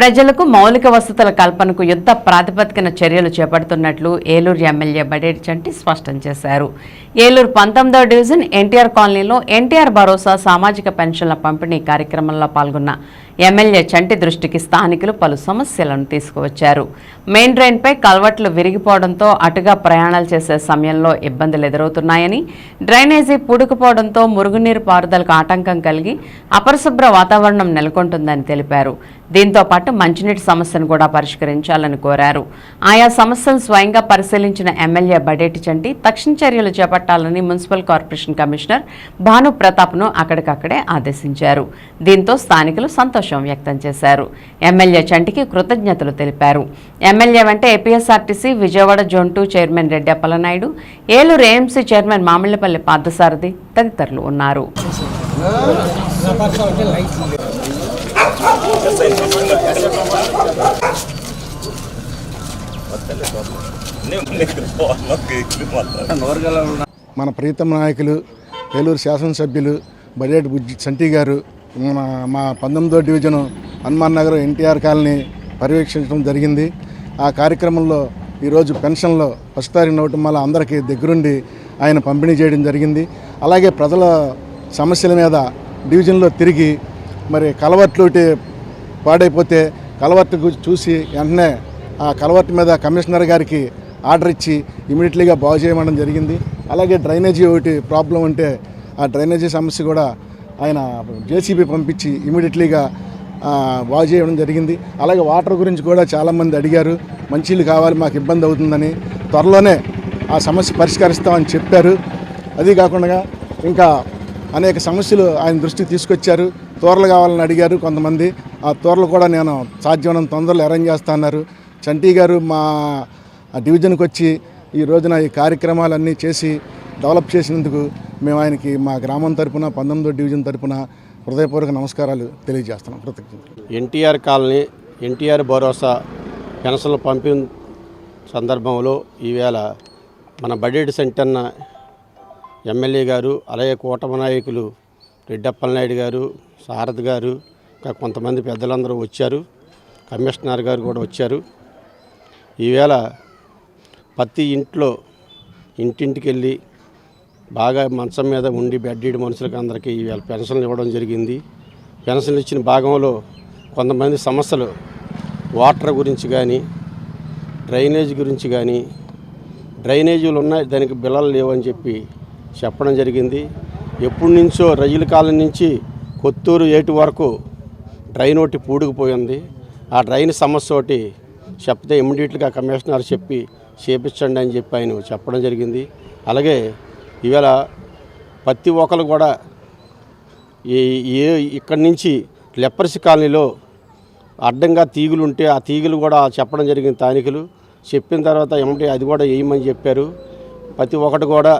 ప్రజలకు మౌలిక వసతుల కల్పనకు యుద్ధ ప్రాతిపదికన చర్యలు చేపడుతున్నట్లు ఏలూరు ఎమ్మెల్యే బడేటి చంటి స్పష్టం చేశారు. ఏలూరు పంతొమ్మిదవ డివిజన్ ఎన్టీఆర్ కాలనీలో ఎన్టీఆర్ భరోసా సామాజిక పెన్షన్ల పంపిణీ కార్యక్రమంలో పాల్గొన్న ఎమ్మెల్యే చంటి దృష్టికి స్థానికులు పలు సమస్యలను తీసుకువచ్చారు. మెయిన్ డ్రైన్పై కల్వట్లు విరిగిపోవడంతో అటుగా ప్రయాణాలు చేసే సమయంలో ఇబ్బందులు ఎదురవుతున్నాయని డ్రైనేజీ పూడుకుపోవడంతో మురుగునీరు పారుదలకు ఆటంకం కలిగి అపరిశుభ్ర వాతావరణం నెలకొంటుందని తెలిపారు. దీంతో పాటు మంచినీటి సమస్యను కూడా పరిష్కరించాలని కోరారు ఆయా సమస్యలు స్వయంగా పరిశీలించిన ఎమ్మెల్యే బడేటి చంటి తక్షణ చర్యలు చేపట్టాలని మున్సిపల్ కార్పొరేషన్ కమిషనర్ భాను ప్రతాప్ను అక్కడికక్కడే ఆదేశించారు దీంతో స్థానికులు సంతోషం వ్యక్తం చేశారు ఎమ్మెల్యే చంటికి కృతజ్ఞతలు తెలిపారు ఎమ్మెల్యే వెంట APSRTC Vijayawada zone two chairman Reddy Appalanaidu Eluru AMC chairman Mamillapalli Parthasarathi తదితరులు ఉన్నారు మన ప్రీతం నాయకులు ఏలూరు శాసనసభ్యులు బడేటి బుజ్జి చంటి గారు మన మా పంతొమ్మిదో division Hanuman Nagar NTR colony పర్యవేక్షించడం జరిగింది. ఆ కార్యక్రమంలో ఈరోజు పెన్షన్లో ఫస్ట్ తారీఖు నవ్వటం వల్ల అందరికీ దగ్గరుండి ఆయన పంపిణీ చేయడం జరిగింది. అలాగే ప్రజల సమస్యల మీద డివిజన్లో తిరిగి మరి కలవట్లు పాడైపోతే కలవర్టు చూసి వెంటనే ఆ కలవర్టు మీద కమిషనర్ గారికి ఆర్డర్ ఇచ్చి ఇమీడియట్లీగా బాగు చేయమడం జరిగింది. అలాగే డ్రైనేజీ ఒకటి ప్రాబ్లం ఉంటే ఆ డ్రైనేజీ సమస్య కూడా ఆయన జేసీబీ పంపించి ఇమీడియట్లీగా బాగు చేయడం జరిగింది. అలాగే వాటర్ గురించి కూడా చాలామంది అడిగారు. మంచినీళ్ళు కావాలి మాకు ఇబ్బంది అవుతుందని. త్వరలోనే ఆ సమస్య పరిష్కరిస్తామని చెప్పారు. అది కాకుండా ఇంకా అనేక సమస్యలు ఆయన దృష్టికి తీసుకొచ్చారు. తోరలు కావాలని అడిగారు కొంతమంది. ఆ తోరలు కూడా నేను సాధ్యమైన తొందరలో అరేంజ్ చేస్తా అన్నారు. చంటి గారు మా ఆ డివిజన్కి వచ్చి ఈ రోజున ఈ కార్యక్రమాలన్నీ చేసి డెవలప్ చేసినందుకు మేము ఆయనకి మా గ్రామం తరపున పంతొమ్మిదో డివిజన్ తరపున హృదయపూర్వక నమస్కారాలు తెలియజేస్తున్నాం. కృతజ్ఞతలు. ఎన్టీఆర్ కాలనీ ఎన్టీఆర్ భరోసా పెన్షన్లు పంపిన సందర్భంలో ఈవేళ మన బడ్జెట్ సెంటర్న ఎమ్మెల్యే గారు అలాగే కూటమి నాయకులు రెడ్డప్పలనాయుడు గారు సారథి గారు కొంతమంది పెద్దలందరూ వచ్చారు. కమిషనర్ గారు కూడా వచ్చారు. ఈవేళ ప్రతి ఇంట్లో ఇంటింటికి వెళ్ళి బాగా మంచం మీద ఉండి బెడ్డీడి మనుషులకు అందరికీ ఈవేళ పెన్షన్లు ఇవ్వడం జరిగింది. పెన్షన్లు ఇచ్చిన భాగంలో కొంతమంది సమస్యలు వాటర్ గురించి కానీ డ్రైనేజ్ గురించి కానీ డ్రైనేజీలు ఉన్నాయి దానికి బిల్లలు లేవని చెప్పి చెప్పడం జరిగింది. ఎప్పటి నుంచో రైలు కాలం నుంచి కొత్తూరు ఏటి వరకు డ్రైన్ ఒకటి పూడుకుపోయింది ఆ డ్రైన్ సమస్య ఒకటి చెప్తే ఇమ్మీడియట్గా కమిషనర్ చెప్పి చేపించండి అని చెప్పి ఆయన చెప్పడం జరిగింది. అలాగే ఇవాళ ప్రతి ఒక్కరు కూడా ఈ ఏ ఇక్కడి నుంచి లెప్పర్సి కాలనీలో అడ్డంగా తీగులు ఉంటే ఆ తీగులు కూడా చెప్పడం జరిగింది స్థానికులు. చెప్పిన తర్వాత ఏమంటే అది కూడా వేయమని చెప్పారు. ప్రతి ఒక్కటి కూడా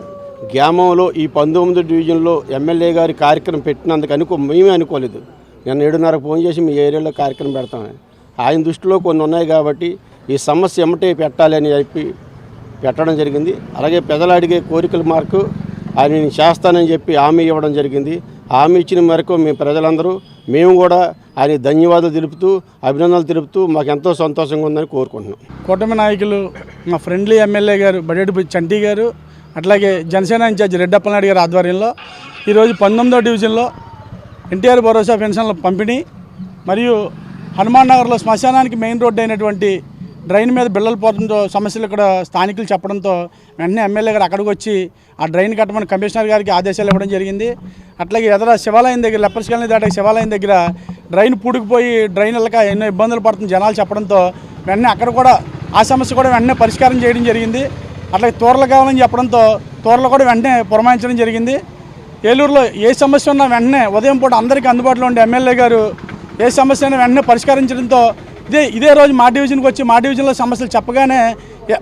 గ్రామంలో ఈ పంతొమ్మిది డివిజన్లో ఎమ్మెల్యే గారి కార్యక్రమం పెట్టినందుకు అనుకో మేమే అనుకోలేదు. నేను ఏడున్నరకు ఫోన్ చేసి మీ ఏరియాలో కార్యక్రమం పెడతామని ఆయన దృష్టిలో కొన్ని ఉన్నాయి కాబట్టి ఈ సమస్య ఎమ్మటే పెట్టాలి అని చెప్పి పెట్టడం జరిగింది. అలాగే పెద్దలు అడిగే కోరికల మార్కు ఆయన నేను చేస్తానని చెప్పి హామీ ఇవ్వడం జరిగింది. హామీ ఇచ్చిన మేరకు మేము ప్రజలందరూ మేము కూడా ఆయన ధన్యవాదాలు తెలుపుతూ అభినందనలు తెలుపుతూ మాకు ఎంతో సంతోషంగా ఉందని కోరుకుంటున్నాం. కూటమి నాయకులు మా ఫ్రెండ్లీ ఎమ్మెల్యే గారు బడేటి చంటి గారు అట్లాగే జనసేన ఇన్ఛార్జ్ రెడ్డప్పలనాయుడు గారి ఆధ్వర్యంలో ఈరోజు పంతొమ్మిదో డివిజన్లో ఎన్టీఆర్ భరోసా పెన్షన్ల పంపిణీ మరియు హనుమాన్ నగర్లో శ్మశానానికి మెయిన్ రోడ్డు అయినటువంటి డ్రైన్ మీద బిళ్ళలు పోవడంతో సమస్యలు ఇక్కడ స్థానికులు చెప్పడంతో వెంటనే ఎమ్మెల్యే గారు అక్కడికి వచ్చి ఆ డ్రైన్ కట్టమని కమిషనర్ గారికి ఆదేశాలు ఇవ్వడం జరిగింది. అట్లాగే ఎదర శివాలయం దగ్గర లెప్పర్స్కాలనీ దాటే శివాలయం దగ్గర డ్రైన్ పూడుకుపోయి డ్రైన్ వెళ్ళక ఎన్నో ఇబ్బందులు పడుతుంది జనాలు చెప్పడంతో వెంటనే అక్కడ కూడా ఆ సమస్య కూడా వెంటనే పరిష్కారం చేయడం జరిగింది. అట్లాగే తోరలు కావాలని చెప్పడంతో తోరలు కూడా వెంటనే పురమాయించడం జరిగింది. ఏలూరులో ఏ సమస్య ఉన్నా వెంటనే ఉదయం పూట అందరికీ అందుబాటులో ఉండే ఎమ్మెల్యే గారు ఏ సమస్య అయినా వెంటనే పరిష్కరించడంతో ఇదే ఇదే రోజు మా డివిజన్కి వచ్చి మా డివిజన్లో సమస్యలు చెప్పగానే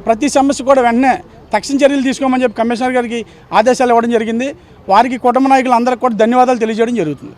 ప్రతి సమస్య కూడా వెంటనే తక్షణ చర్యలు తీసుకోమని చెప్పి కమిషనర్ గారికి ఆదేశాలు ఇవ్వడం జరిగింది. వారికి కుటుంబ నాయకులు అందరికీ కూడా ధన్యవాదాలు తెలియజేయడం జరుగుతుంది.